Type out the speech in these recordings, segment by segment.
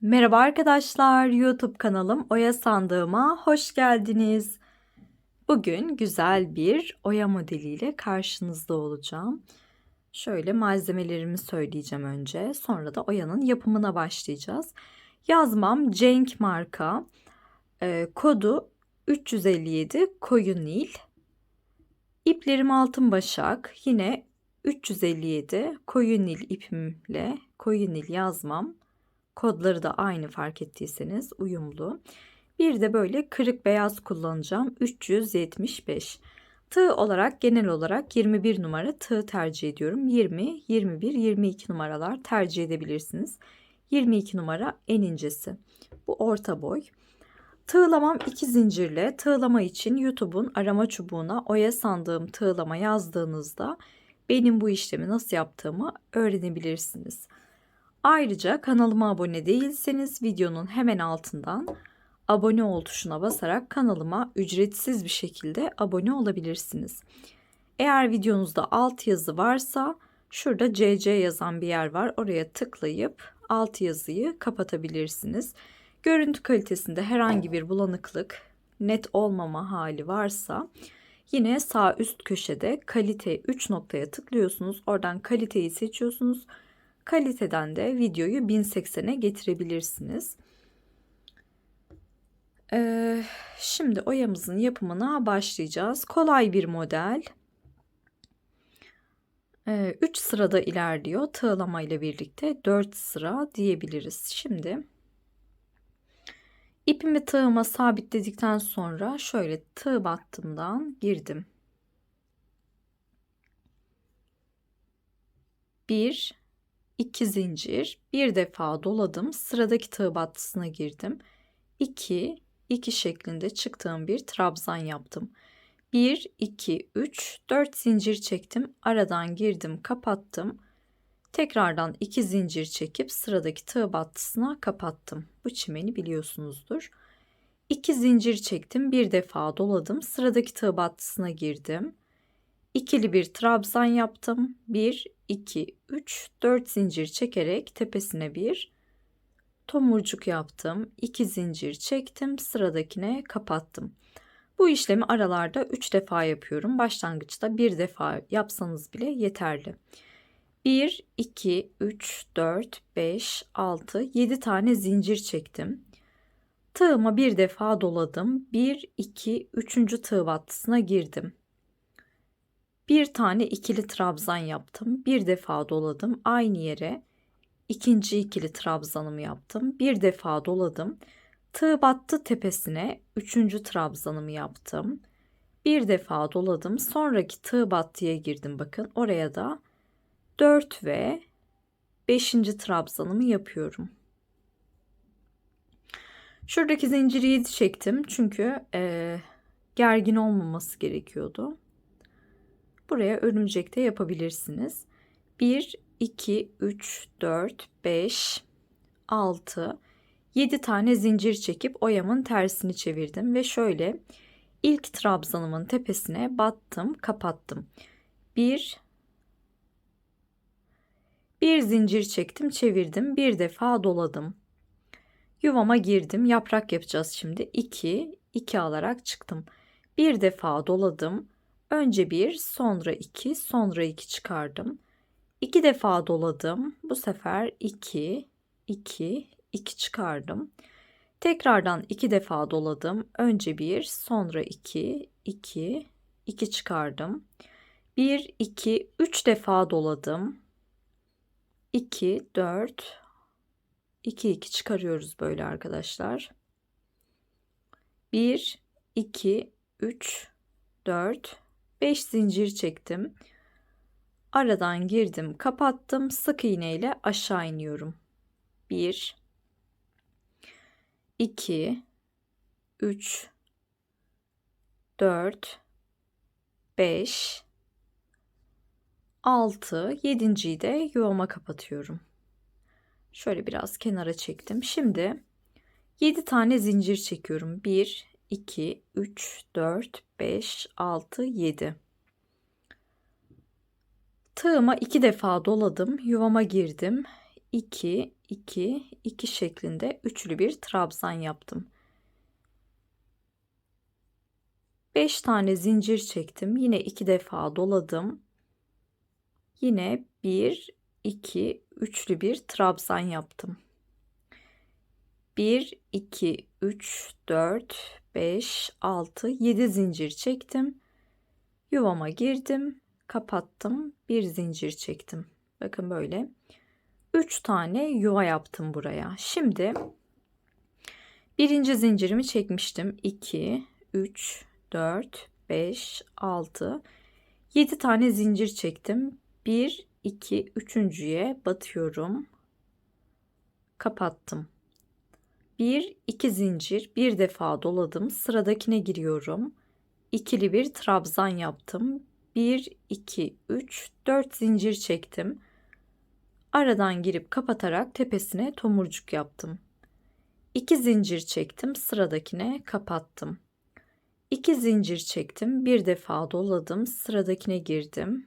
Merhaba arkadaşlar, YouTube kanalım Oya Sandığıma hoş geldiniz. Bugün güzel bir oya modeliyle karşınızda olacağım. Şöyle malzemelerimi söyleyeceğim önce, sonra da oyanın yapımına başlayacağız. Yazmam Cenk marka, e, kodu 357 koyu nil. İplerim altın başak, yine 357 koyu nil ipimle koyu nil yazmam. Kodları da aynı fark ettiyseniz uyumlu. Bir de böyle kırık beyaz kullanacağım. 375. Tığ olarak genel olarak 21 numara tığ tercih ediyorum. 20, 21, 22 numaralar tercih edebilirsiniz. 22 numara en incesi. Bu orta boy. Tığlamam iki zincirle. Tığlama için YouTube'un arama çubuğuna oya sandığım tığlama yazdığınızda benim bu işlemi nasıl yaptığımı öğrenebilirsiniz. Ayrıca kanalıma abone değilseniz videonun hemen altından abone ol tuşuna basarak kanalıma ücretsiz bir şekilde abone olabilirsiniz. Eğer videonuzda alt yazı varsa şurada CC yazan bir yer var. Oraya tıklayıp alt yazıyı kapatabilirsiniz. Görüntü kalitesinde herhangi bir bulanıklık, net olmama hali varsa yine sağ üst köşede kalite 3 noktaya tıklıyorsunuz. Oradan kaliteyi seçiyorsunuz Kaliteden de videoyu 1080'e getirebilirsiniz. Ee, şimdi oyamızın yapımına başlayacağız. Kolay bir model. 3 ee, sırada ilerliyor. Tığlama ile birlikte 4 sıra diyebiliriz. Şimdi ipimi tığıma sabitledikten sonra şöyle tığ battımdan girdim. 1 2 zincir bir defa doladım sıradaki tığ battısına girdim. 2 2 şeklinde çıktığım bir trabzan yaptım. 1 2 3 4 zincir çektim aradan girdim kapattım. Tekrardan 2 zincir çekip sıradaki tığ battısına kapattım. Bu çimeni biliyorsunuzdur. 2 zincir çektim bir defa doladım sıradaki tığ battısına girdim ikili bir trabzan yaptım 1 2, 3, 4 zincir çekerek tepesine bir tomurcuk yaptım. 2 zincir çektim. Sıradakine kapattım. Bu işlemi aralarda 3 defa yapıyorum. Başlangıçta bir defa yapsanız bile yeterli. 1, 2, 3, 4, 5, 6, 7 tane zincir çektim. Tığıma bir defa doladım. 1, 2, 3. tığ battısına girdim. Bir tane ikili trabzan yaptım. Bir defa doladım. Aynı yere ikinci ikili trabzanımı yaptım. Bir defa doladım. Tığ battı tepesine üçüncü trabzanımı yaptım. Bir defa doladım. Sonraki tığ battıya girdim. Bakın oraya da 4 ve 5. trabzanımı yapıyorum. Şuradaki zinciri 7 çektim. Çünkü e, gergin olmaması gerekiyordu. Buraya örümcek de yapabilirsiniz. 1, 2, 3, 4, 5, 6, 7 tane zincir çekip oyamın tersini çevirdim ve şöyle ilk trabzanımın tepesine battım, kapattım. 1 bir zincir çektim, çevirdim, bir defa doladım. Yuvama girdim, yaprak yapacağız şimdi. 2 2 alarak çıktım. Bir defa doladım. Önce bir, sonra iki, sonra iki çıkardım. İki defa doladım. Bu sefer iki, iki, iki çıkardım. Tekrardan iki defa doladım. Önce bir, sonra iki, iki, iki çıkardım. Bir, iki, üç defa doladım. İki, dört, iki, iki çıkarıyoruz böyle arkadaşlar. Bir, iki, üç, dört, 5 zincir çektim. Aradan girdim, kapattım. Sık iğne ile aşağı iniyorum. 1 2 3 4 5 6 7.yi de yuvama kapatıyorum. Şöyle biraz kenara çektim. Şimdi 7 tane zincir çekiyorum. 1 2, 3, 4, 5, 6, 7. Tığıma iki defa doladım. Yuvama girdim. 2 2 2 şeklinde üçlü bir trabzan yaptım. 5 tane zincir çektim. Yine 2 defa doladım. Yine 1 2 üçlü bir trabzan yaptım. 1 2 3 4 5 6 7 zincir çektim. Yuvama girdim, kapattım, bir zincir çektim. Bakın böyle. 3 tane yuva yaptım buraya. Şimdi birinci zincirimi çekmiştim. 2 3 4 5 6 7 tane zincir çektim. 1 2 üçüncüye batıyorum. Kapattım. 1 2 zincir bir defa doladım. Sıradakine giriyorum. İkili bir trabzan yaptım. 1 2 3 4 zincir çektim. Aradan girip kapatarak tepesine tomurcuk yaptım. 2 zincir çektim. Sıradakine kapattım. 2 zincir çektim. Bir defa doladım. Sıradakine girdim.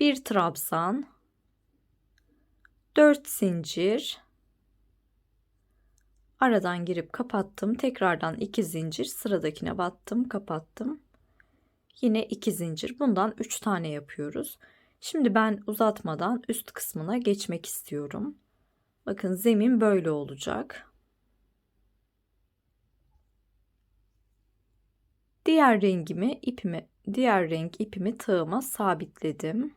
Bir trabzan. 4 zincir. Aradan girip kapattım. Tekrardan 2 zincir sıradakine battım, kapattım. Yine 2 zincir. Bundan 3 tane yapıyoruz. Şimdi ben uzatmadan üst kısmına geçmek istiyorum. Bakın zemin böyle olacak. Diğer rengimi ipimi diğer renk ipimi tığıma sabitledim.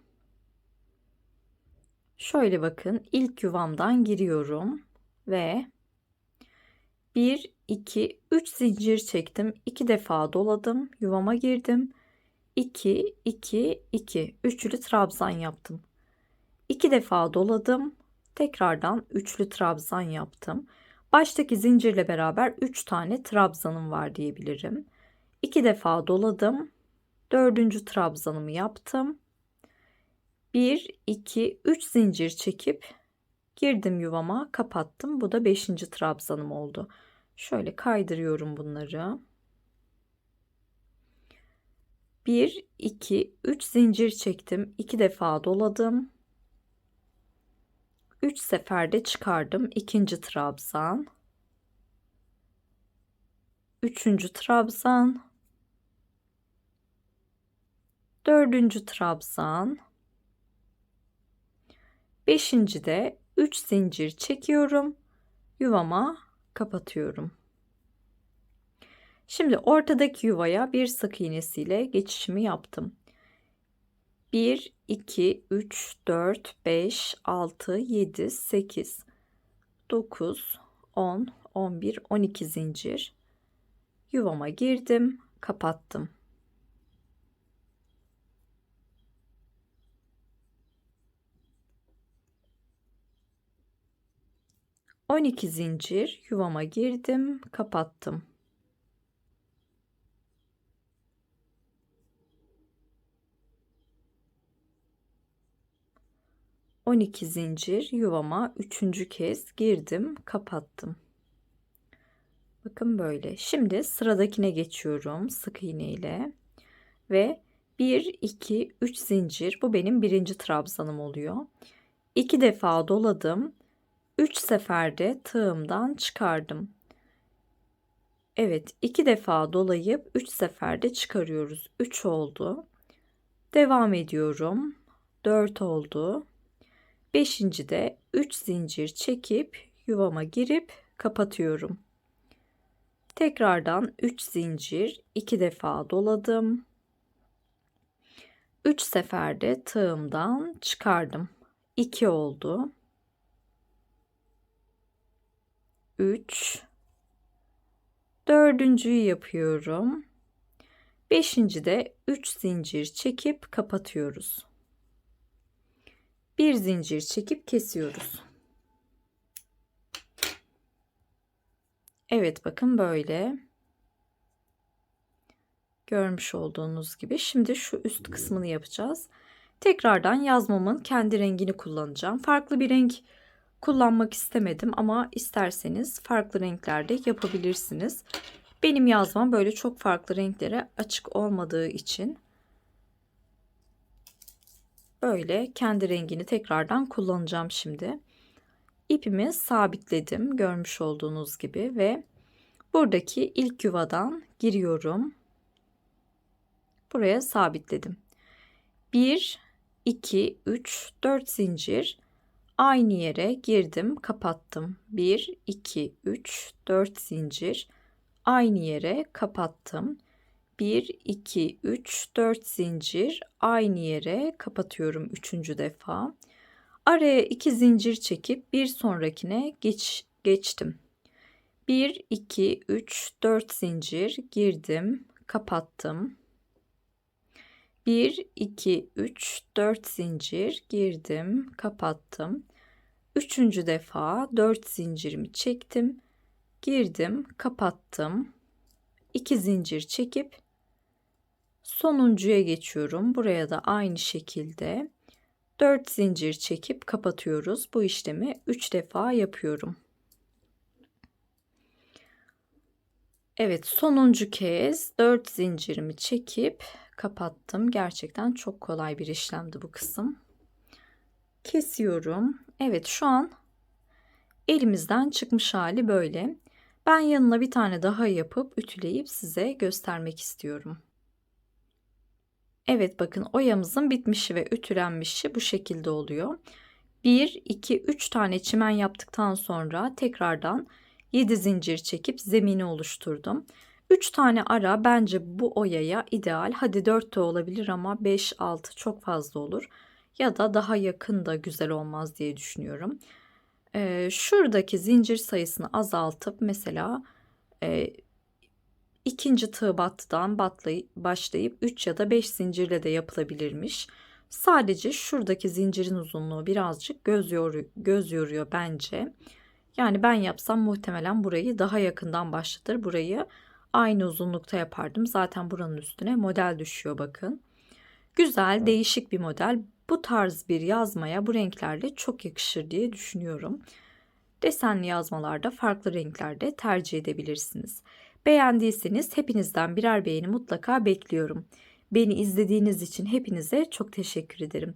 Şöyle bakın ilk yuvamdan giriyorum ve 1 2 3 zincir çektim. 2 defa doladım. Yuvama girdim. 2 2 2 üçlü trabzan yaptım. 2 defa doladım. Tekrardan üçlü trabzan yaptım. Baştaki zincirle beraber 3 tane trabzanım var diyebilirim. 2 defa doladım. Dördüncü trabzanımı yaptım. 1 2 3 zincir çekip girdim yuvama, kapattım. Bu da 5. trabzanım oldu. Şöyle kaydırıyorum bunları. 1 2 3 zincir çektim. 2 defa doladım. 3 seferde çıkardım. İkinci trabzan. Üçüncü trabzan. Dördüncü trabzan. Beşinci de 3 zincir çekiyorum. Yuvama kapatıyorum. Şimdi ortadaki yuvaya bir sık iğnesiyle geçişimi yaptım. 1 2 3 4 5 6 7 8 9 10 11 12 zincir yuvama girdim, kapattım. 12 zincir yuvama girdim, kapattım. On iki zincir yuvama üçüncü kez girdim, kapattım. Bakın böyle. Şimdi sıradakine geçiyorum sık iğne ile ve 1 2 3 zincir bu benim birinci trabzanım oluyor. 2 defa doladım 3 seferde tığımdan çıkardım. Evet, 2 defa dolayıp 3 seferde çıkarıyoruz. 3 oldu. Devam ediyorum. 4 oldu. 5. de 3 zincir çekip yuvama girip kapatıyorum. Tekrardan 3 zincir 2 defa doladım. 3 seferde tığımdan çıkardım. 2 oldu. 3 dördüncüyü yapıyorum. Beşinci de 3 zincir çekip kapatıyoruz. Bir zincir çekip kesiyoruz. Evet bakın böyle. Görmüş olduğunuz gibi. Şimdi şu üst kısmını yapacağız. Tekrardan yazmamın kendi rengini kullanacağım. Farklı bir renk kullanmak istemedim ama isterseniz farklı renklerde yapabilirsiniz. Benim yazmam böyle çok farklı renklere açık olmadığı için böyle kendi rengini tekrardan kullanacağım şimdi. İpimi sabitledim görmüş olduğunuz gibi ve buradaki ilk yuvadan giriyorum. Buraya sabitledim. 1 2 3 4 zincir aynı yere girdim, kapattım. 1 2 3 4 zincir aynı yere kapattım. 1 2 3 4 zincir aynı yere kapatıyorum üçüncü defa. Araya iki zincir çekip bir sonrakine geç, geçtim. 1 2 3 4 zincir girdim, kapattım. 1 2 3 4 zincir girdim, kapattım. Üçüncü defa 4 zincirimi çektim, girdim, kapattım. 2 zincir çekip sonuncuya geçiyorum. Buraya da aynı şekilde 4 zincir çekip kapatıyoruz. Bu işlemi 3 defa yapıyorum. Evet, sonuncu kez 4 zincirimi çekip kapattım. Gerçekten çok kolay bir işlemdi bu kısım. Kesiyorum. Evet, şu an elimizden çıkmış hali böyle. Ben yanına bir tane daha yapıp ütüleyip size göstermek istiyorum. Evet bakın oyamızın bitmişi ve ütülenmişi bu şekilde oluyor. 1, 2, 3 tane çimen yaptıktan sonra tekrardan 7 zincir çekip zemini oluşturdum. 3 tane ara bence bu oyaya ideal. Hadi 4 de olabilir ama 5, 6 çok fazla olur. Ya da daha yakın da güzel olmaz diye düşünüyorum. Ee, şuradaki zincir sayısını azaltıp mesela e, ikinci tığ battıdan batlayıp, başlayıp 3 ya da 5 zincirle de yapılabilirmiş. Sadece şuradaki zincirin uzunluğu birazcık göz, yoruyor, göz yoruyor bence. Yani ben yapsam muhtemelen burayı daha yakından başlatır. Burayı aynı uzunlukta yapardım. Zaten buranın üstüne model düşüyor bakın. Güzel, değişik bir model. Bu tarz bir yazmaya bu renklerle çok yakışır diye düşünüyorum. Desenli yazmalarda farklı renklerde tercih edebilirsiniz. Beğendiyseniz hepinizden birer beğeni mutlaka bekliyorum. Beni izlediğiniz için hepinize çok teşekkür ederim.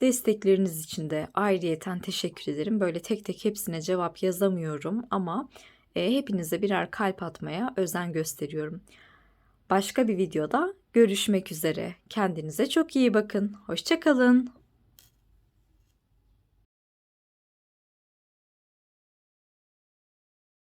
Destekleriniz için de ayrıyeten teşekkür ederim. Böyle tek tek hepsine cevap yazamıyorum ama e, hepinize birer kalp atmaya özen gösteriyorum. Başka bir videoda görüşmek üzere. Kendinize çok iyi bakın. Hoşçakalın.